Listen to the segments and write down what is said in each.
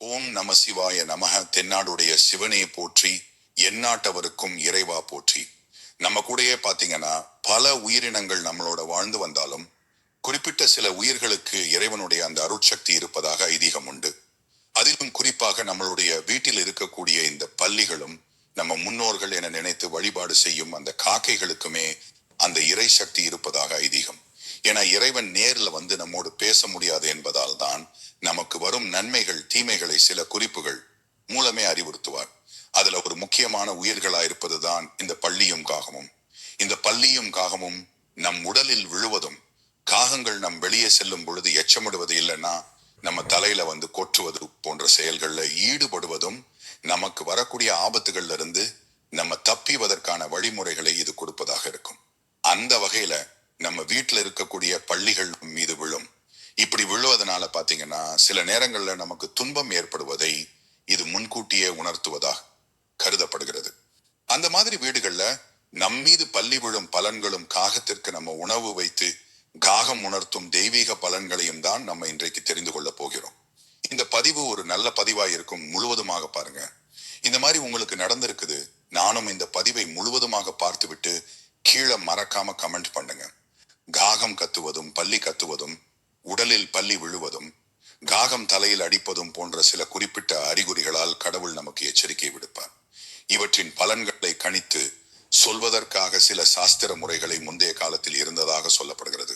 ஓம் நம சிவாய நமக தென்னாடுடைய சிவனே போற்றி எந்நாட்டவருக்கும் இறைவா போற்றி. நம்ம கூடயே பாத்தீங்கன்னா பல உயிரினங்கள் நம்மளோட வாழ்ந்து வந்தாலும் குறிப்பிட்ட சில உயிர்களுக்கு இறைவனுடைய அந்த அருட்சக்தி இருப்பதாக ஐதீகம் உண்டு. அதிலும் குறிப்பாக நம்மளுடைய வீட்டில் இருக்கக்கூடிய இந்த பள்ளிகளும் நம்ம முன்னோர்கள் என நினைத்து வழிபாடு செய்யும் அந்த காக்கைகளுக்குமே அந்த இறை சக்தி இருப்பதாக ஐதீகம். ஏன்னா இறைவன் நேர்ல வந்து நம்மோடு பேச முடியாது என்பதால் தான் நமக்கு வரும் நன்மைகள் தீமைகளை சில குறிப்புகள் மூலமே அறிவுறுத்துவார். அதுல ஒரு முக்கியமான உயிர்களா இருப்பதுதான் இந்த பள்ளியும் காகமும். இந்த பள்ளியும் காகமும் நம் உடலில் விழுவதும் காகங்கள் நம் வெளியே செல்லும் பொழுது எச்சமிடுவது இல்லைன்னா நம்ம தலையில வந்து கொற்றுவது போன்ற செயல்கள்ல ஈடுபடுவதும் நமக்கு வரக்கூடிய ஆபத்துகள்ல இருந்து நம்ம தப்பிவதற்கான வழிமுறைகளை இது கொடுப்பதாக இருக்கும். அந்த வகையில நம்ம வீட்டில் இருக்கக்கூடிய பள்ளிகள் மீது விழும். இப்படி விழுவதனால பார்த்தீங்கன்னா சில நேரங்களில் நமக்கு துன்பம் ஏற்படுவதை இது முன்கூட்டியே உணர்த்துவதாக கருதப்படுகிறது. அந்த மாதிரி வீடுகளில் நம் மீது பள்ளி விழும் பலன்களும் காகத்திற்கு நம்ம உணவு வைத்து காகம் உணர்த்தும் தெய்வீக பலன்களையும் தான் நம்ம இன்றைக்கு தெரிந்து கொள்ள போகிறோம். இந்த பதிவு ஒரு நல்ல பதிவாக இருக்கும் முழுவதுமாக பாருங்க. இந்த மாதிரி உங்களுக்கு நடந்திருக்குது நானும் இந்த பதிவை முழுவதுமாக பார்த்துவிட்டு கீழே மறக்காம கமெண்ட் பண்ணுங்க. காகம் கத்துவதும் பள்ளி கத்துவதும் உடலில் பள்ளி விழுவதும் காகம் தலையில் அடிப்பதும் போன்ற சில குறிப்பிட்ட அறிகுறிகளால் கடவுள் நமக்கு எச்சரிக்கை விடுப்பார். இவற்றின் பலன்களை கணித்து சொல்வதற்காக சில சாஸ்திர முறைகளை முந்தைய காலத்தில் இருந்ததாக சொல்லப்படுகிறது.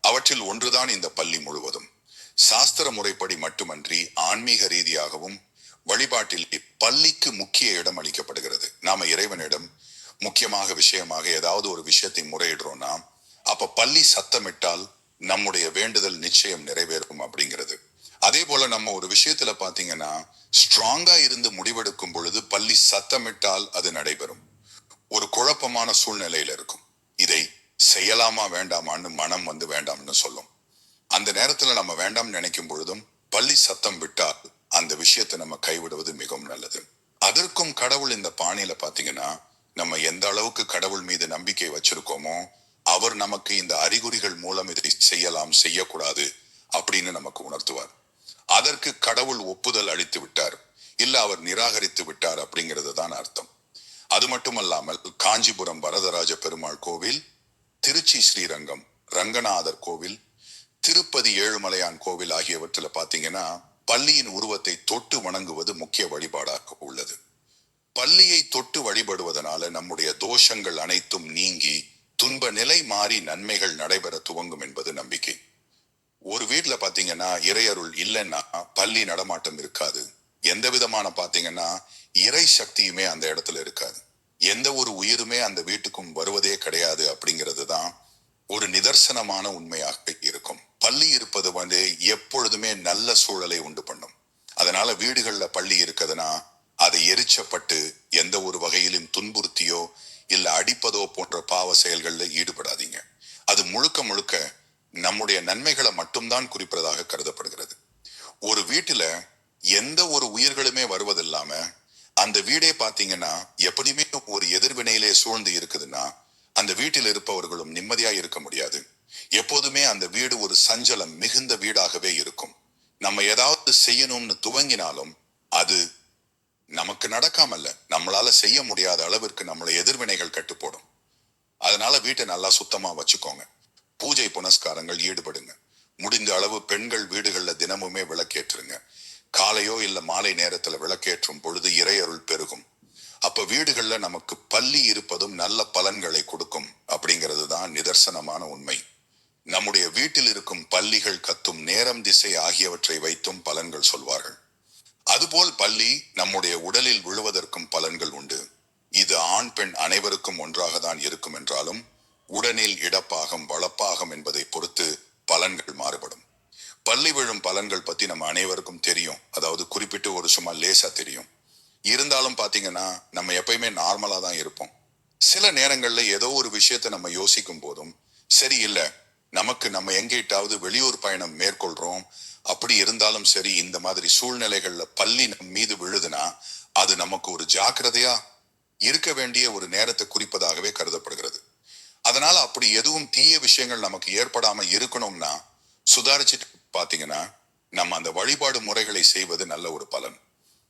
அவற்றில் ஒன்றுதான் இந்த பள்ளி முழுவதும். சாஸ்திர முறைப்படி மட்டுமன்றி ஆன்மீக ரீதியாகவும் வழிபாட்டில் இப்பள்ளிக்கு முக்கிய இடம் அளிக்கப்படுகிறது. நாம இறைவனிடம் முக்கியமாக விஷயமாக ஏதாவது ஒரு விஷயத்தை முறையிடுறோம்னா அப்ப பள்ளி சத்தமிட்டால் நம்முடைய வேண்டுதல் நிச்சயம் நிறைவேறும் அப்படிங்கிறது. அதே போல நம்ம ஒரு விஷயத்துல பாத்தீங்கன்னா ஸ்ட்ராங்கா இருந்து முடிவெடுக்கும் பொழுது பள்ளி சத்தமிட்டால் அது நடைபெறும். ஒரு குழப்பமான சூழ்நிலையில இருக்கும். இதை செய்யலாமா வேண்டாமான்னு மனம் வந்து வேண்டாம்னு சொல்லும். அந்த நேரத்துல நம்ம வேண்டாம் நினைக்கும் பொழுதும் பள்ளி சத்தம் விட்டால் அந்த விஷயத்தை நம்ம கைவிடுவது மிகவும் நல்லது. அதற்கும் கடவுள் இந்த பாணியில பாத்தீங்கன்னா நம்ம எந்த அளவுக்கு கடவுள் மீது நம்பிக்கை வச்சிருக்கோமோ அவர் நமக்கு இந்த அறிகுறிகள் மூலம் இதை செய்யலாம் செய்யக்கூடாது அப்படின்னு நமக்கு உணர்த்துவார். அதற்கு கடவுள் ஒப்புதல் அளித்து விட்டார். இல்ல அவர் நிராகரித்து விட்டார் அப்படிங்கிறது தான் அர்த்தம். அது மட்டுமல்லாமல் காஞ்சிபுரம் வரதராஜ பெருமாள் கோவில் திருச்சி ஸ்ரீரங்கம் ரங்கநாதர் கோவில் திருப்பதி ஏழுமலையான் கோவில் ஆகியவற்றில் பாத்தீங்கன்னா பள்ளியின் உருவத்தை தொட்டு வணங்குவது முக்கிய வழிபாடாக உள்ளது. பள்ளியை தொட்டு வழிபடுவதனால நம்முடைய தோஷங்கள் அனைத்தும் நீங்கி துன்ப நிலை மாறி நன்மைகள் நடைபெற துவங்கும் என்பது நம்பிக்கை. ஒரு வீட்டுல பாத்தீங்கன்னா இறையருள் இல்லைன்னா பள்ளி நடமாட்டம் இருக்காது. எந்த விதமான பாத்தீங்கன்னா இறை சக்தியுமே அந்த இடத்துல இருக்காது. எந்த ஒரு உயிருமே அந்த வீட்டுக்கும் வருவதே கிடையாது அப்படிங்கிறது தான் ஒரு நிதர்சனமான உண்மையாக இருக்கும். பள்ளி இருப்பது வந்து எப்பொழுதுமே நல்ல சூழலை உண்டு பண்ணும். அதனால வீடுகள்ல பள்ளி இருக்குதுன்னா அதை எரிச்சப்பட்டு எந்த ஒரு வகையிலும் துன்புறுத்தியோ இல்லை அடிப்பதோ போன்ற பாவ செயல்களில் ஈடுபடாதீங்க. அது முழுக்க முழுக்க நம்முடைய நன்மைகளை மட்டும்தான் குறிப்பதாக கருதப்படுகிறது. ஒரு வீட்டுல எந்த ஒரு உயிர்களுமே வருவதில்லாம அந்த வீடே பார்த்தீங்கன்னா எப்படியுமே ஒரு எதிர்வினையிலே சூழ்ந்து இருக்குதுன்னா அந்த வீட்டில் இருப்பவர்களும் நிம்மதியா இருக்க முடியாது. எப்போதுமே அந்த வீடு ஒரு சஞ்சலம் மிகுந்த வீடாகவே இருக்கும். நம்ம ஏதாவது செய்யணும்னு துவங்கினாலும் அது நமக்கு நடக்காமல்ல. நம்மளால செய்ய முடியாத அளவிற்கு நம்மளை எதிர்வினைகள் கட்டுப்போடும். அதனால வீட்டை நல்லா சுத்தமா வச்சுக்கோங்க. பூஜை புனஸ்காரங்கள் ஈடுபடுங்க. முடிந்த அளவு பெண்கள் வீடுகளில் தினமுமே விளக்கேற்றுங்க. காலையோ இல்ல மாலை நேரத்துல விளக்கேற்றும் பொழுது இறையருள் பெருகும். அப்ப வீடுகள்ல நமக்கு பள்ளி இருப்பதும் நல்ல பலன்களை கொடுக்கும் அப்படிங்கிறது தான் நிதர்சனமான உண்மை. நம்முடைய வீட்டில் இருக்கும் பள்ளிகள் கத்தும் நேரம் திசை ஆகியவற்றை வைத்தும் பலன்கள் சொல்வார்கள். அதுபோல் பள்ளி நம்முடைய உடலில் விழுவதற்கும் பலன்கள் உண்டு. இது ஆண் பெண் அனைவருக்கும் ஒன்றாக தான் இருக்கும் என்றாலும் உடனில் இடப்பாகம் வளப்பாகம் என்பதை பொறுத்து பலன்கள் மாறுபடும். பள்ளி விழும் பலன்கள் பத்தி நம்ம அனைவருக்கும் தெரியும். அதாவது குறிப்பிட்டு ஒரு சும்மா லேசா தெரியும். இருந்தாலும் பாத்தீங்கன்னா நம்ம எப்பயுமே நார்மலா தான் இருப்போம். சில நேரங்கள்ல ஏதோ ஒரு விஷயத்த நம்ம யோசிக்கும் போதும் சரி இல்ல நமக்கு நம்ம எங்கிட்டாவது வெளியூர் பயணம் மேற்கொள்றோம் அப்படி இருந்தாலும் சரி இந்த மாதிரி சூழ்நிலைகள்ல பள்ளி நம் மீது விழுதுன்னா அது நமக்கு ஒரு ஜாக்கிரதையா இருக்க வேண்டிய ஒரு நேரத்தை குறிப்பதாகவே கருதப்படுகிறது. அதனால அப்படி எதுவும் தீய விஷயங்கள் நமக்கு ஏற்படாம இருக்கணும்னா சுதாரிச்சுட்டு பாத்தீங்கன்னா நம்ம அந்த வழிபாடு முறைகளை செய்வது நல்ல ஒரு பலன்.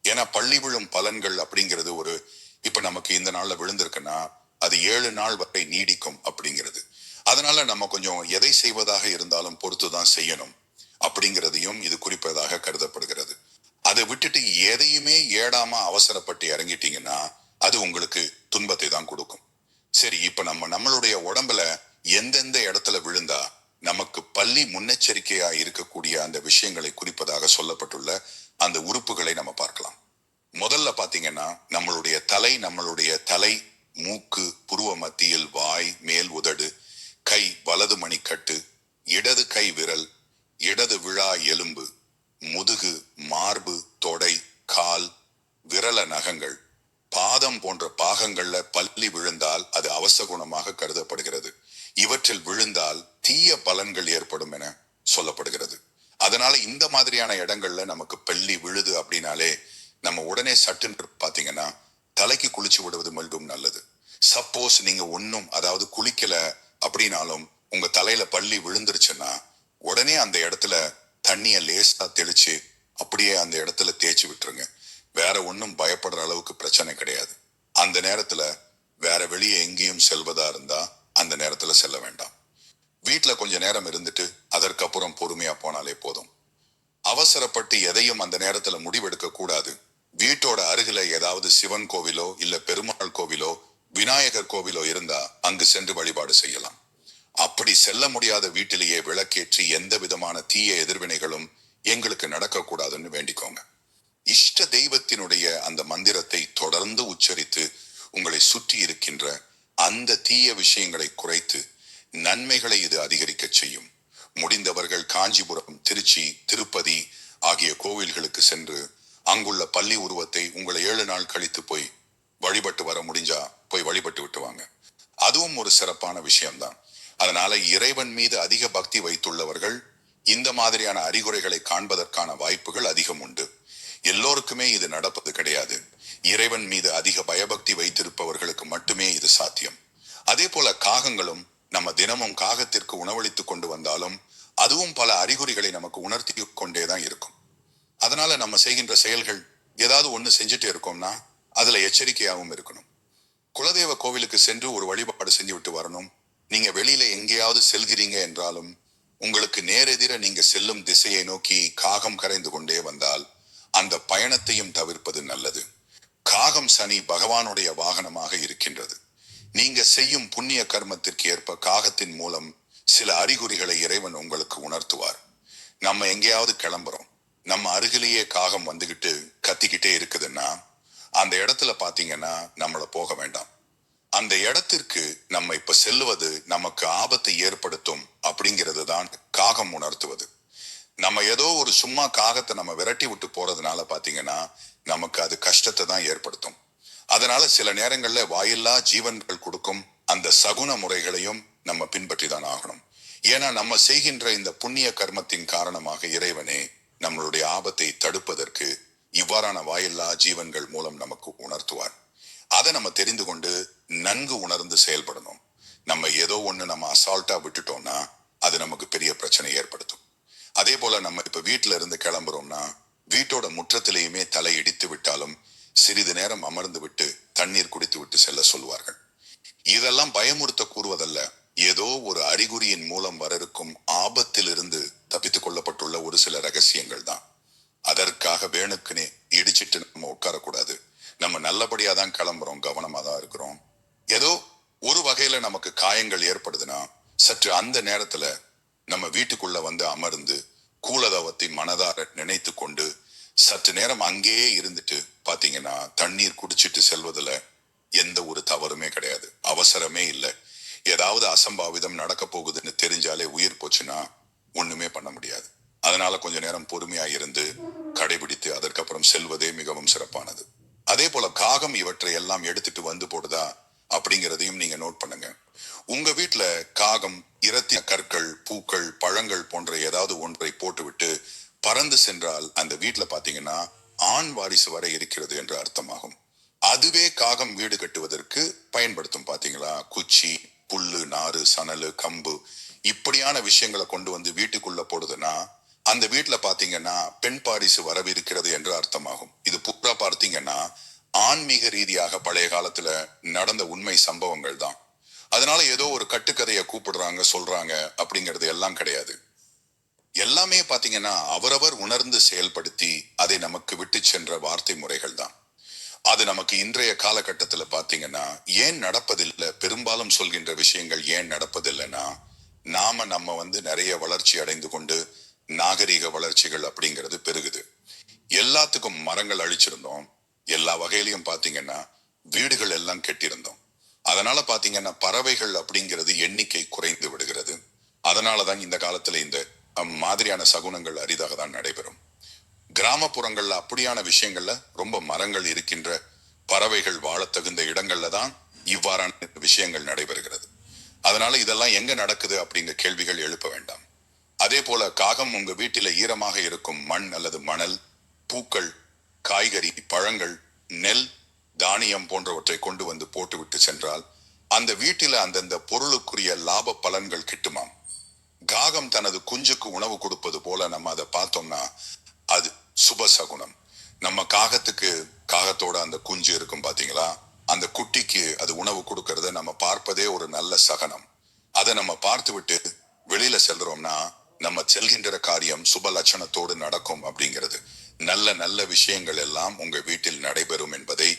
ஏன்னா பள்ளி விழும் பலன்கள் அப்படிங்கிறது ஒரு இப்ப நமக்கு இந்த நாள்ல விழுந்திருக்குன்னா அது ஏழு நாள் வரை நீடிக்கும் அப்படிங்கிறது. அதனால நம்ம கொஞ்சம் எதை செய்வதாக இருந்தாலும் பொறுத்து தான் செய்யணும். அப்படிங்கிறதையும் இது குறிப்பதாக கருதப்படுகிறது. அதை விட்டுட்டு எதையுமே ஏடாம அவசரப்பட்டு இறங்கிட்டீங்கன்னா அது உங்களுக்கு துன்பத்தை தான் கொடுக்கும். சரி இப்ப நம்ம நம்மளுடைய உடம்புல எந்தெந்த இடத்துல விழுந்தா நமக்கு பள்ளி முன்னெச்சரிக்கையா இருக்கக்கூடிய அந்த விஷயங்களை குறிப்பதாக சொல்லப்பட்டுள்ள அந்த உறுப்புகளை நம்ம பார்க்கலாம். முதல்ல பாத்தீங்கன்னா நம்மளுடைய தலை நம்மளுடைய தலை மூக்கு புருவ மத்தியில் வாய் மேல் உதடு கை வலது மணிக்கட்டு இடது கை விரல் இடது விழா எலும்பு முதுகு மார்பு தொடை கால் விரல நகங்கள். பாதம் போன்ற பாகங்கள்ல பள்ளி விழுந்தால் அது அவச குணமாக கருதப்படுகிறது. இவற்றில் விழுந்தால் தீய பலன்கள் ஏற்படும் என சொல்லப்படுகிறது. அதனால இந்த மாதிரியான இடங்கள்ல நமக்கு பள்ளி விழுது அப்படின்னாலே நம்ம உடனே சட்டுன்னு பாத்தீங்கன்னா தலைக்கு குளிச்சு விடுவது மிகவும் நல்லது. சப்போஸ் நீங்க ஒன்னும் அதாவது குளிக்கல அப்படின்னாலும் உங்க தலையில பள்ளி விழுந்துருச்சுன்னா உடனே அந்த இடத்துல தண்ணிய லேசா தெளிச்சு அப்படியே அந்த இடத்துல தேய்ச்சி விட்டுருங்க. வேற ஒன்றும் பயப்படுற அளவுக்கு பிரச்சனை கிடையாது. அந்த நேரத்துல வேற வெளியே எங்கேயும் செல்வதா இருந்தா அந்த நேரத்துல செல்ல வேண்டாம். வீட்டுல கொஞ்ச நேரம் இருந்துட்டு அதற்கப்புறம் பொறுமையா போனாலே போதும். அவசரப்பட்டு எதையும் அந்த நேரத்துல முடிவெடுக்க கூடாது. வீட்டோட அருகில ஏதாவது சிவன் கோவிலோ இல்ல பெருமாள் கோவிலோ விநாயகர் கோவிலோ இருந்தா அங்கு சென்று வழிபாடு செய்யலாம். அப்படி செல்ல முடியாத வீட்டிலேயே விளக்கேற்றி எந்த விதமான தீய எதிர்வினைகளும் எங்களுக்கு நடக்கக்கூடாதுன்னு வேண்டிக்கோங்க. இஷ்ட தெய்வத்தினுடைய அந்த மந்திரத்தை தொடர்ந்து உச்சரித்து உங்களை சுற்றி இருக்கின்ற அந்த தீய விஷயங்களை குறைத்து நன்மைகளை இது அதிகரிக்க செய்யும். முடிந்தவர்கள் காஞ்சிபுரம் திருச்சி திருப்பதி ஆகிய கோவில்களுக்கு சென்று அங்குள்ள பள்ளி உருவத்தை உங்களை ஏழு நாள் கழித்து போய் வழிபட்டு வர முடிஞ்சா போய் வழிபட்டு விட்டுவாங்க அதுவும் ஒரு சிறப்பான விஷயம்தான். அதனால இறைவன் மீது அதிக பக்தி வைத்துள்ளவர்கள் இந்த மாதிரியான அறிகுறைகளை காண்பதற்கான வாய்ப்புகள் அதிகம் உண்டு. எல்லோருக்குமே இது நடப்பது கிடையாது. இறைவன் மீது அதிக பயபக்தி வைத்திருப்பவர்களுக்கு மட்டுமே இது சாத்தியம். அதே போல காகங்களும் நம்ம தினமும் காகத்திற்கு உணவளித்துக் கொண்டு வந்தாலும் அதுவும் பல அறிகுறிகளை நமக்கு உணர்த்தி கொண்டே தான் இருக்கும். அதனால நம்ம செய்கின்ற செயல்கள் ஏதாவது ஒன்று செஞ்சுட்டே இருக்கோம்னா அதுல எச்சரிக்கையாகவும் இருக்கணும். குலதெய்வ கோவிலுக்கு சென்று ஒரு வழிபாடு செஞ்சு விட்டு வரணும். நீங்க வெளியில எங்கேயாவது செல்கிறீங்க என்றாலும் உங்களுக்கு நேரெதிர நீங்க செல்லும் திசையை நோக்கி காகம் கரைந்து கொண்டே வந்தால் அந்த பயணத்தையும் தவிர்ப்பது நல்லது. காகம் சனி பகவானுடைய வாகனமாக இருக்கின்றது. நீங்க செய்யும் புண்ணிய கர்மத்திற்கு ஏற்ப காகத்தின் மூலம் சில அறிகுறிகளை இறைவன் உங்களுக்கு உணர்த்துவார். நம்ம எங்கேயாவது கிளம்புறோம். நம்ம அருகிலேயே காகம் வந்துகிட்டு கத்திக்கிட்டே இருக்குதுன்னா அந்த இடத்துல பாத்தீங்கன்னா நம்மள போக வேண்டாம். அந்த இடத்திற்கு நம்ம இப்ப செல்லுவது நமக்கு ஆபத்தை ஏற்படுத்தும் அப்படிங்கிறது தான் காகம் உணர்த்துவது. நம்ம ஏதோ ஒரு சும்மா காகத்தை நம்ம விரட்டி விட்டு போறதுனால பாத்தீங்கன்னா நமக்கு அது கஷ்டத்தை தான் ஏற்படுத்தும். அதனால சில நேரங்கள்ல வாயில்லா ஜீவன்கள் கொடுக்கும் அந்த சகுன முறைகளையும் நம்ம பின்பற்றி தான் ஆகணும். ஏன்னா நம்ம செய்கின்ற இந்த புண்ணிய கர்மத்தின் காரணமாக இறைவனே நம்மளுடைய ஆபத்தை தடுப்பதற்கு இவ்வாறான வாயில்லா ஜீவன்கள் மூலம் நமக்கு உணர்த்துவார். அதை நம்ம தெரிந்து கொண்டு நன்கு உணர்ந்து செயல்படணும். நம்ம ஏதோ ஒன்று நம்ம அசால்ட்டா விட்டுட்டோம்னா அது நமக்கு பெரிய பிரச்சனை ஏற்படுத்தும். அதே போல நம்ம இப்ப வீட்டுல இருந்து கிளம்புறோம்னா வீட்டோட முற்றத்திலேயுமே தலை இடித்து விட்டாலும் சிறிது நேரம் அமர்ந்து விட்டு தண்ணீர் குடித்து விட்டு செல்ல சொல்வார்கள். இதெல்லாம் பயமுறுத்த கூறுவதல்ல. ஏதோ ஒரு அறிகுறியின் மூலம் வர இருக்கும் ஆபத்திலிருந்து தப்பித்துக் கொள்ளப்பட்டுள்ள ஒரு சில ரகசியங்கள் தான். அதற்காக வேணுக்குனே இடிச்சிட்டு நம்ம உட்காரக்கூடாது. நம்ம நல்லபடியாக தான் கிளம்புறோம் கவனமாக தான் இருக்கிறோம். ஏதோ ஒரு வகையில நமக்கு காயங்கள் ஏற்படுதுன்னா சற்று அந்த நேரத்துல நம்ம வீட்டுக்குள்ள வந்து அமர்ந்து கூலதவத்தை மனதார நினைத்து கொண்டு சற்று நேரம் அங்கேயே இருந்துட்டு பார்த்தீங்கன்னா தண்ணீர் குடிச்சிட்டு செல்வதுல எந்த ஒரு தவறுமே கிடையாது. அவசரமே இல்லை. ஏதாவது அசம்பாவிதம் நடக்க போகுதுன்னு தெரிஞ்சாலே உயிர் போச்சுன்னா ஒண்ணுமே பண்ண முடியாது. அதனால கொஞ்ச நேரம் பொறுமையா இருந்து கடைபிடித்து அதற்கப்புறம் செல்வதே மிகவும் சிறப்பானது. அதே போல காகம் இவற்றை எல்லாம் எடுத்துட்டு வந்து போடுதா அப்படிங்கிறதையும் நீங்க நோட் பண்ணுங்க. உங்க வீட்டுல காகம் இரத்திய கற்கள் பூக்கள் பழங்கள் போன்ற ஏதாவது ஒன்றை போட்டுவிட்டு பறந்து சென்றால் அந்த வீட்டுல பாத்தீங்கன்னா ஆண் வாரிசு வரை இருக்கிறது என்று அர்த்தமாகும். அதுவே காகம் வீடு கட்டுவதற்கு பயன்படுத்தும் பாத்தீங்களா? குச்சி புல்லு நாறு சணலு கம்பு இப்படியான விஷயங்களை கொண்டு வந்து வீட்டுக்குள்ள போடுதுன்னா அந்த வீட்டில் பார்த்தீங்கன்னா பெண் பாரிசு வரவிருக்கிறது என்று அர்த்தமாகும். இது பூரா பார்த்தீங்கன்னா ஆன்மீக ரீதியாக பழைய காலத்துல நடந்த உண்மை சம்பவங்கள் தான். அதனால ஏதோ ஒரு கட்டுக்கதையை கூப்பிடுறாங்க சொல்றாங்க அப்படிங்கிறது எல்லாம் கிடையாது. எல்லாமே பாத்தீங்கன்னா அவரவர் உணர்ந்து செயல்படுத்தி அதை நமக்கு விட்டு சென்ற வார்த்தை முறைகள் தான். அது நமக்கு இன்றைய காலகட்டத்தில் பார்த்தீங்கன்னா ஏன் நடப்பதில்லை? பெரும்பாலும் சொல்கின்ற விஷயங்கள் ஏன் நடப்பதில்லைன்னா நாம நம்ம வந்து நிறைய வளர்ச்சி அடைந்து கொண்டு நாகரிக வளர்ச்சிகள் அப்படிங்கிறது பெருகுது. எல்லாத்துக்கும் மரங்கள் அழிச்சிருந்தோம். எல்லா வகையிலையும் பாத்தீங்கன்னா வீடுகள் எல்லாம் கெட்டிருந்தோம். அதனால பாத்தீங்கன்னா பறவைகள் அப்படிங்கிறது எண்ணிக்கை குறைந்து விடுகிறது. அதனாலதான் இந்த காலத்துல இந்த மாதிரியான சகுனங்கள் அரிதாக தான் நடைபெறும். கிராமப்புறங்கள்ல அப்படியான விஷயங்கள்ல ரொம்ப மரங்கள் இருக்கின்ற பறவைகள் வாழ தகுந்த இடங்கள்ல தான் இவ்வாறான விஷயங்கள் நடைபெறுகிறது. அதனால இதெல்லாம் எங்க நடக்குது அப்படிங்கிற கேள்விகள் எழுப்ப வேண்டாம். அதே போல காகம் உங்க வீட்டில ஈரமாக இருக்கும் மண் அல்லது மணல் பூக்கள் காய்கறி பழங்கள் நெல் தானியம் போன்றவற்றை கொண்டு வந்து போட்டுவிட்டு சென்றால் அந்த வீட்டில அந்தந்த பொருளுக்குரிய லாப பலன்கள் கிட்டுமாம். காகம் தனது குஞ்சுக்கு உணவு கொடுப்பது போல நம்ம அதை பார்த்தோம்னா அது சுப சகுனம். நம்ம காகத்துக்கு காகத்தோட அந்த குஞ்சு இருக்கும் பாத்தீங்களா? அந்த குட்டிக்கு அது உணவு கொடுக்கறத நம்ம பார்ப்பதே ஒரு நல்ல சகனம். அதை நம்ம பார்த்து விட்டு வெளியில செல்றோம்னா நம்ம செல்கின்ற காரியம் சுப லட்சணத்தோடு நடக்கும் அப்படிங்கிறது. நல்ல நல்ல விஷயங்கள் எல்லாம் உங்க வீட்டில் நடைபெறும் என்பதை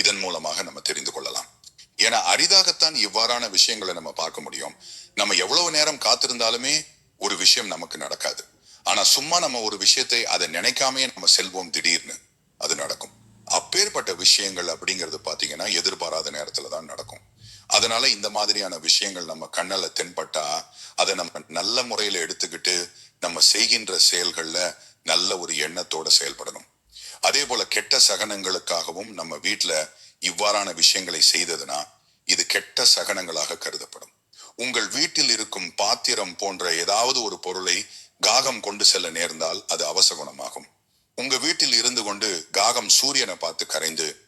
இதன் மூலமாக நம்ம தெரிந்து கொள்ளலாம். ஏன்னா அரிதாகத்தான் இவ்வாறான விஷயங்களை நம்ம பார்க்க முடியும். நம்ம எவ்வளவு நேரம் காத்திருந்தாலுமே ஒரு விஷயம் நமக்கு நடக்காது. ஆனா சும்மா நம்ம ஒரு விஷயத்தை அதை நினைக்காமே நம்ம செல்வோம் திடீர்னு அது நடக்கும். அப்பேற்பட்ட விஷயங்கள் அப்படிங்கிறது பாத்தீங்கன்னா எதிர்பாராத நேரத்துல தான் நடக்கும். அதனால இந்த மாதிரியான விஷயங்கள் நம்ம கண்ணல தென்பட்டா அதை நம்ம நல்ல முறையில எடுத்துக்கிட்டு நம்ம செய்கின்ற செயல்கள்ல நல்ல ஒரு எண்ணத்தோட செயல்படணும். அதே போல கெட்ட சகனங்களுக்காகவும் நம்ம வீட்டுல இவ்வாறான விஷயங்களை செய்ததுனா இது கெட்ட சகனங்களாக கருதப்படும். உங்கள் வீட்டில் இருக்கும் பாத்திரம் போன்ற ஏதாவது ஒரு பொருளை காகம் கொண்டு செல்ல நேர்ந்தால் அது அவசகுணமாகும். உங்க வீட்டில் இருந்து கொண்டு காகம் சூரியனை பார்த்து கரைந்து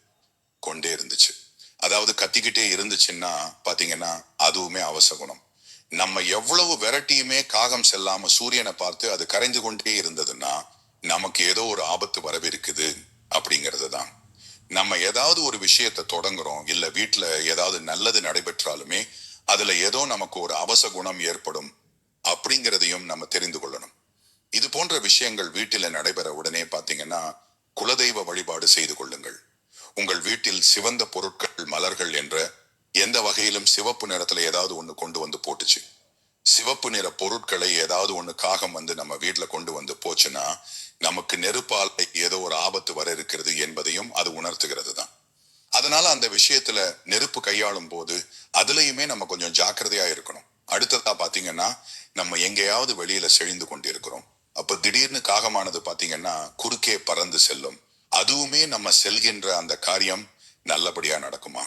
கொண்டே இருந்துச்சு. அதாவது கத்திக்கிட்டே இருந்துச்சுன்னா பாத்தீங்கன்னா அதுவுமே அவசகுணம் நம்ம எவ்வளவு விரட்டியுமே காகம் செல்லாம சூரியனை பார்த்து அது கரைந்து கொண்டே இருந்ததுன்னா நமக்கு ஏதோ ஒரு ஆபத்து வரவிருக்குது அப்படிங்கிறது தான். நம்ம ஏதாவது ஒரு விஷயத்தை தொடங்குறோம் இல்ல வீட்டுல ஏதாவது நல்லது நடைபெற்றாலுமே அதுல ஏதோ நமக்கு ஒரு அவச குணம் ஏற்படும் அப்படிங்கிறதையும் நம்ம தெரிந்து கொள்ளணும். இது போன்ற விஷயங்கள் வீட்டில நடைபெற உடனே பாத்தீங்கன்னா குலதெய்வ வழிபாடு செய்து கொள்ளுங்கள். உங்கள் வீட்டில் சிவந்த பொருட்கள் மலர்கள் என்ற எந்த வகையிலும் சிவப்பு நிறத்துல ஏதாவது ஒன்று கொண்டு வந்து போட்டுச்சு. சிவப்பு நிற பொருட்களை ஏதாவது ஒன்று காகம் வந்து நம்ம வீட்டில் கொண்டு வந்து போச்சுன்னா நமக்கு நெருப்பால் ஏதோ ஒரு ஆபத்து வர இருக்கிறது என்பதையும் அது உணர்த்துகிறது தான் அதனால அந்த விஷயத்துல நெருப்பு கையாளும் போது அதுலயுமே நம்ம கொஞ்சம் ஜாக்கிரதையா இருக்கணும். அடுத்ததா பாத்தீங்கன்னா நம்ம எங்கேயாவது வெளியில செழிந்து கொண்டிருக்கிறோம். அப்ப திடீர்னு காகமானது பாத்தீங்கன்னா குறுக்கே பறந்து செல்லும். அதுவுமே நம்ம செல்கின்ற அந்த காரியம் நல்லபடியா நடக்குமா?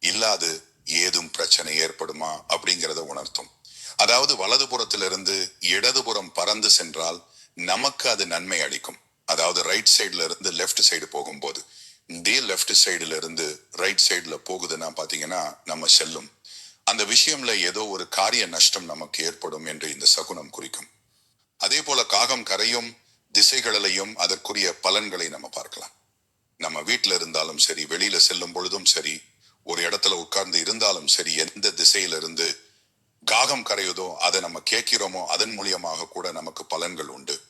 இல்லாது ஏதும் பிரச்சனை ஏற்படுமா அப்படிங்கிறத உணர்த்தும். அதாவது வலதுபுறத்திலிருந்து இடதுபுறம் பறந்து சென்றால் நமக்கு அது நன்மை அளிக்கும். அதாவது ரைட் சைடுல இருந்து லெஃப்ட் சைடு போகும்போது இதே லெஃப்ட் சைடுல இருந்து ரைட் சைடுல போகுதுன்னா பாத்தீங்கன்னா நம்ம செல்லும். அந்த விஷயம்ல ஏதோ ஒரு காரிய நஷ்டம் நமக்கு ஏற்படும் என்று இந்த சகுனம் குறிக்கும். அதே போல காகம் கரையும் திசைகளிலையும் அதற்குரிய பலன்களை நம்ம பார்க்கலாம். நம்ம வீட்டுல இருந்தாலும் சரி வெளியில செல்லும் பொழுதும் சரி ஒரு இடத்துல உட்கார்ந்து இருந்தாலும் சரி எந்த திசையில இருந்து காகம் கரையுதோ அதை நம்ம கேட்கிறோமோ அதன் மூலியமாக கூட நமக்கு பலன்கள் உண்டு.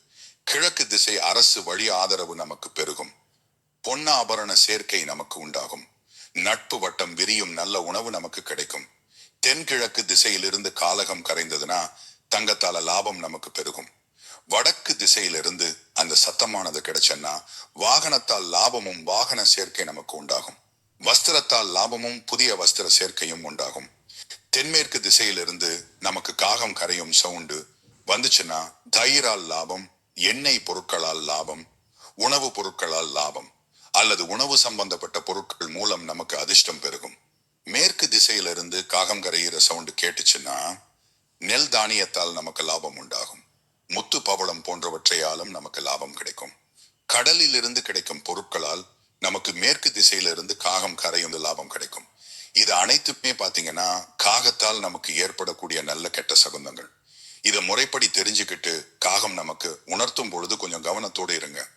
கிழக்கு திசை அரசு வழி ஆதரவு நமக்கு பெருகும். பொன்ன ஆபரண சேர்க்கை நமக்கு உண்டாகும். நட்பு வட்டம் விரியும் நல்ல உணவு நமக்கு கிடைக்கும். தென்கிழக்கு திசையிலிருந்து காலகம் கரைந்ததுன்னா தங்கத்தால லாபம் நமக்கு பெருகும். வடக்கு திசையிலிருந்து அந்த சத்தமானது கிடைச்சன்னா வாகனத்தால் லாபமும் வாகன சேர்க்கை நமக்கு உண்டாகும். வஸ்திரத்தால் லாபமும் புதிய வஸ்திர சேர்க்கையும் உண்டாகும். தென்மேற்கு திசையிலிருந்து நமக்கு காகம் கரையும் சவுண்டு வந்துச்சுன்னா தயிரால் லாபம் எண்ணெய் பொருட்களால் லாபம் உணவு பொருட்களால் லாபம் அல்லது உணவு சம்பந்தப்பட்ட பொருட்கள் மூலம் நமக்கு அதிர்ஷ்டம் பெருகும். மேற்கு திசையிலிருந்து காகம் கரையிற சவுண்டு கேட்டுச்சுன்னா நெல் தானியத்தால் நமக்கு லாபம் உண்டாகும். முத்து பவளம் போன்றவற்றையாலும் நமக்கு லாபம் கிடைக்கும். கடலில் இருந்து கிடைக்கும் பொருட்களால் நமக்கு மேற்கு திசையிலிருந்து காகம் கரையும் லாபம் கிடைக்கும். இது அனைத்துமே பாத்தீங்கன்னா காகத்தால் நமக்கு ஏற்படக்கூடிய நல்ல கெட்ட சகுந்தங்கள். இதை முறைப்படி தெரிஞ்சுக்கிட்டு காகம் நமக்கு உணர்த்தும் பொழுது கொஞ்சம் கவனத்தோடு இருங்க.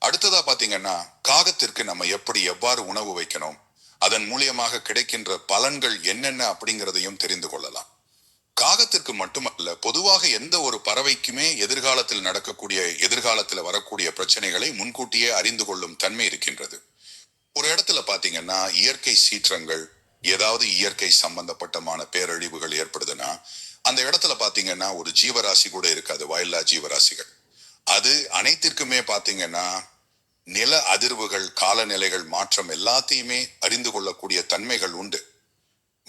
அடுத்ததா பாத்தீங்கன்னா காகத்திற்கு நம்ம எப்படி எவ்வாறு உணவு வைக்கணும் அதன் மூலியமாக கிடைக்கின்ற பலன்கள் என்னென்ன அப்படிங்கிறதையும் தெரிந்து கொள்ளலாம். காகத்திற்கு மட்டுமல்ல பொதுவாக எந்த ஒரு பறவைக்குமே எதிர்காலத்தில் நடக்கக்கூடிய எதிர்காலத்தில் வரக்கூடிய பிரச்சனைகளை முன்கூட்டியே அறிந்து கொள்ளும் தன்மை இருக்கின்றது. ஒரு இடத்துல பாத்தீங்கன்னா இயற்கை சீற்றங்கள் ஏதாவது இயற்கை சம்பந்தப்பட்டமான பேரழிவுகள் ஏற்படுதுன்னா அந்த இடத்துல பாத்தீங்கன்னா ஒரு ஜீவராசி கூட இருக்காது வயல்லா ஜீவராசிகள். அது அனைத்திற்குமே பாத்தீங்கன்னா நில அதிர்வுகள் காலநிலைகள் மாற்றம் எல்லாத்தையுமே அறிந்து கொள்ளக்கூடிய தன்மைகள் உண்டு.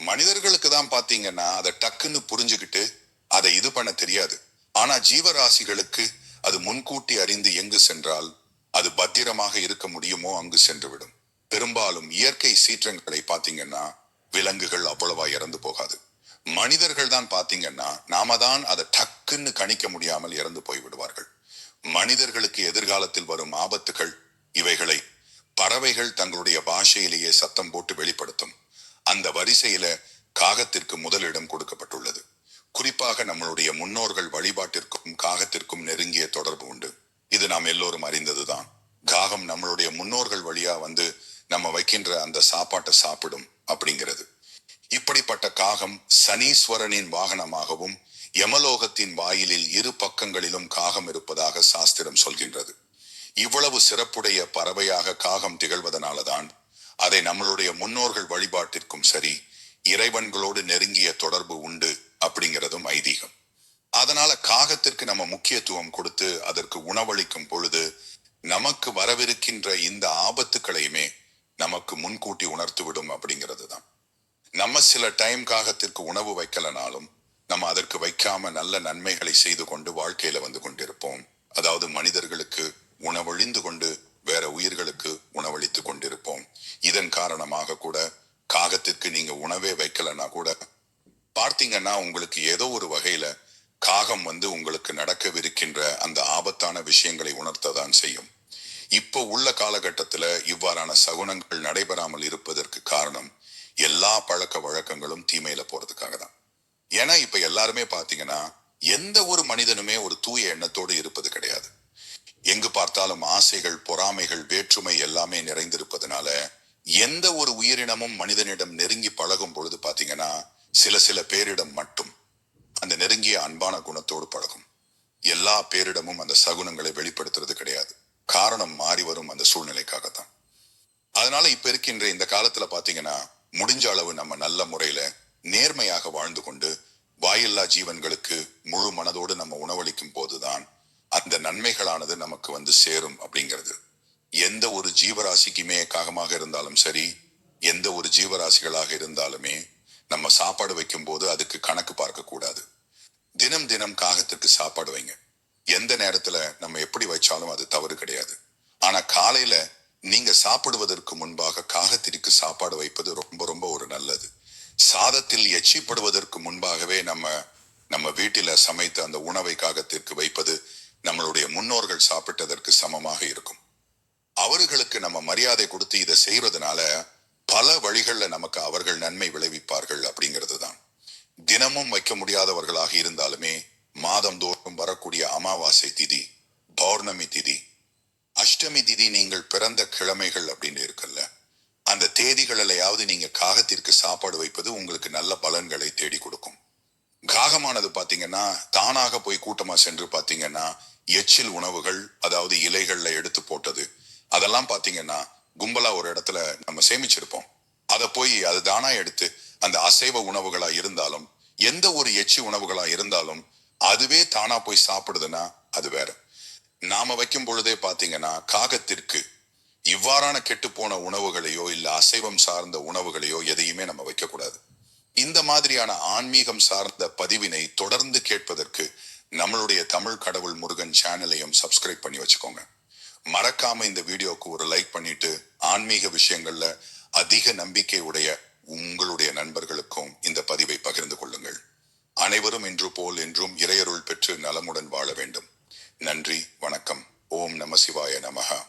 மனிதர்களுக்கு தான் பாத்தீங்கன்னா அதை டக்குன்னு புரிஞ்சுக்கிட்டு அதை இது பண்ண தெரியாது. ஆனா ஜீவராசிகளுக்கு அது முன்கூட்டி அறிந்து எங்கு சென்றால் அது பத்திரமாக இருக்க முடியுமோ அங்கு சென்றுவிடும். பெரும்பாலும் இயற்கை சீற்றங்களை பாத்தீங்கன்னா விலங்குகள் அவ்வளவா இறந்து போகாது. மனிதர்கள் தான் பாத்தீங்கன்னா நாம தான் அதை டக்குன்னு கணிக்க முடியாமல் இறந்து போய் விடுவார்கள். மனிதர்களுக்கு எதிர்காலத்தில் வரும் ஆபத்துகள் இவைகளை பறவைகள் தங்களுடைய பாஷையிலேயே சத்தம் போட்டு வெளிப்படுத்தும். வரிசையில காகத்திற்கு முதலிடம் கொடுக்கப்பட்டுள்ளது. குறிப்பாக நம்மளுடைய முன்னோர்கள் வழிபாட்டிற்கும் காகத்திற்கும் நெருங்கிய தொடர்பு உண்டு. இது நாம் எல்லோரும் அறிந்ததுதான். காகம் நம்மளுடைய முன்னோர்கள் வழியா வந்து நம்ம வைக்கின்ற அந்த சாப்பாட்டை சாப்பிடும் அப்படிங்கிறது. இப்படிப்பட்ட காகம் சனீஸ்வரனின் வாகனமாகவும் யமலோகத்தின் வாயிலில் இரு பக்கங்களிலும் காகம் இருப்பதாக சாஸ்திரம் சொல்கின்றது. இவ்வளவு சிறப்புடைய பறவையாக காகம் திகழ்வதனாலதான் அதை நம்மளுடைய முன்னோர்கள் வழிபாட்டிற்கும் சரி இறைவன்களோடு நெருங்கிய தொடர்பு உண்டு அப்படிங்கிறதும் ஐதீகம். அதனால காகத்திற்கு நம்ம முக்கியத்துவம் கொடுத்து அதற்கு உணவளிக்கும் பொழுது நமக்கு வரவிருக்கின்ற இந்த ஆபத்துக்களையுமே நமக்கு முன்கூட்டி உணர்த்து விடும் அப்படிங்கிறது தான் நம்ம சில டைம் காகத்திற்கு உணவு வைக்கலனாலும் நம்ம அதற்கு வைக்காம நல்ல நன்மைகளை செய்து கொண்டு வாழ்க்கையில வந்து கொண்டிருப்போம். அதாவது மனிதர்களுக்கு உணவழிந்து கொண்டு வேற உயிர்களுக்கு உணவளித்து கொண்டிருப்போம். இதன் காரணமாக கூட காகத்திற்கு நீங்க உணவே வைக்கலன்னா கூட பார்த்தீங்கன்னா உங்களுக்கு ஏதோ ஒரு வகையில காகம் வந்து உங்களுக்கு நடக்கவிருக்கின்ற அந்த ஆபத்தான விஷயங்களை உணர்த்ததான் செய்யும். இப்போ உள்ள காலகட்டத்துல இவ்வாறான சகுனங்கள் நடைபெறாமல் இருப்பதற்கு காரணம் எல்லா பழக்க வழக்கங்களும் தீமையில போறதுக்காக தான். ஏன்னா இப்ப எல்லாருமே பாத்தீங்கன்னா எந்த ஒரு மனிதனுமே ஒரு தூய எண்ணத்தோடு இருப்பது கிடையாது. எங்கு பார்த்தாலும் ஆசைகள் பொறாமைகள் வேற்றுமை எல்லாமே நிறைந்திருப்பதனால எந்த ஒரு உயிரினமும் மனிதனிடம் நெருங்கி பழகும் பொழுது பாத்தீங்கன்னா சில சில பேரிடம் மட்டும் அந்த நெருங்கிய அன்பான குணத்தோடு பழகும். எல்லா பேரிடமும் அந்த சகுனங்களை வெளிப்படுத்துறது கிடையாது. காரணம் மாறி வரும் அந்த சூழ்நிலைக்காகத்தான். அதனால இப்ப இருக்கின்ற இந்த காலத்துல பாத்தீங்கன்னா முடிஞ்ச அளவு நம்ம நல்ல முறையில நேர்மையாக வாழ்ந்து கொண்டு வாயில்லா ஜீவன்களுக்கு முழு மனதோடு நம்ம உணவளிக்கும் போதுதான் அந்த நன்மைகளானது நமக்கு வந்து சேரும் அப்படிங்கிறது. எந்த ஒரு ஜீவராசிக்குமே காகமாக இருந்தாலும் சரி எந்த ஒரு ஜீவராசிகளாக இருந்தாலுமே நம்ம சாப்பாடு வைக்கும் போது அதுக்கு கணக்கு பார்க்க கூடாது. தினம் தினம் காகத்திற்கு சாப்பாடு வைங்க. எந்த நேரத்துல நம்ம எப்படி வச்சாலும் அது தவறு கிடையாது. ஆனா காலையில நீங்க சாப்பிடுவதற்கு முன்பாக காகத்திற்கு சாப்பாடு வைப்பது ரொம்ப ரொம்ப ஒரு நல்லது. சாதத்தில் எச்சிப்படுவதற்கு முன்பாகவே நம்ம நம்ம வீட்டில சமைத்த அந்த உணவை காகத்திற்கு வைப்பது நம்மளுடைய முன்னோர்கள் சாப்பிட்டதற்கு சமமாக இருக்கும். அவர்களுக்கு நம்ம மரியாதை கொடுத்து இதை செய்யறதுனால பல வழிகள்ல நமக்கு அவர்கள் நன்மை விளைவிப்பார்கள் அப்படிங்கிறது தான். தினமும் வைக்க முடியாதவர்களாக இருந்தாலுமே மாதந்தோறும் வரக்கூடிய அமாவாசை திதி பௌர்ணமி திதி அஷ்டமி திதி நீங்கள் பிறந்த கிழமைகள் அப்படின்னு இருக்குல்ல. அந்த தேதிகளிலையாவது நீங்க காகத்திற்கு சாப்பாடு வைப்பது உங்களுக்கு நல்ல பலன்களை தேடி கொடுக்கும். காகமானது பாத்தீங்கன்னா தானாக போய் கூட்டமா சென்று பாத்தீங்கன்னா எச்சில் உணவுகள் அதாவது இலைகள்ல எடுத்து போட்டது. அதெல்லாம் பாத்தீங்கன்னா கும்பலா ஒரு இடத்துல நம்ம சேமிச்சிருப்போம். அதை போய் அது தானா எடுத்து அந்த அசைவ உணவுகளா இருந்தாலும் எந்த ஒரு எச்சி உணவுகளா இருந்தாலும் அதுவே தானா போய் சாப்பிடுதுன்னா அது வேற. நாம வைக்கும் பொழுதே பாத்தீங்கன்னா காகத்திற்கு இவ்வாறான கெட்டு போன உணவுகளையோ இல்ல அசைவம் சார்ந்த உணவுகளையோ எதையுமே நம்ம வைக்கக்கூடாது. இந்த மாதிரியான ஆன்மீகம் சார்ந்த பதிவினை தொடர்ந்து கேட்பதற்கு நம்மளுடைய தமிழ் கடவுள் முருகன் சேனலையும் சப்ஸ்கிரைப் பண்ணி வச்சுக்கோங்க. மறக்காம இந்த வீடியோக்கு ஒரு லைக் பண்ணிட்டு ஆன்மீக விஷயங்கள்ல அதிக நம்பிக்கை உடைய உங்களுடைய நண்பர்களுக்கும் இந்த பதிவை பகிர்ந்து கொள்ளுங்கள். அனைவரும் இன்று போல் என்றும் இறையருள் பெற்று நலமுடன் வாழ வேண்டும். நன்றி வணக்கம். ஓம் நம சிவாய நமகா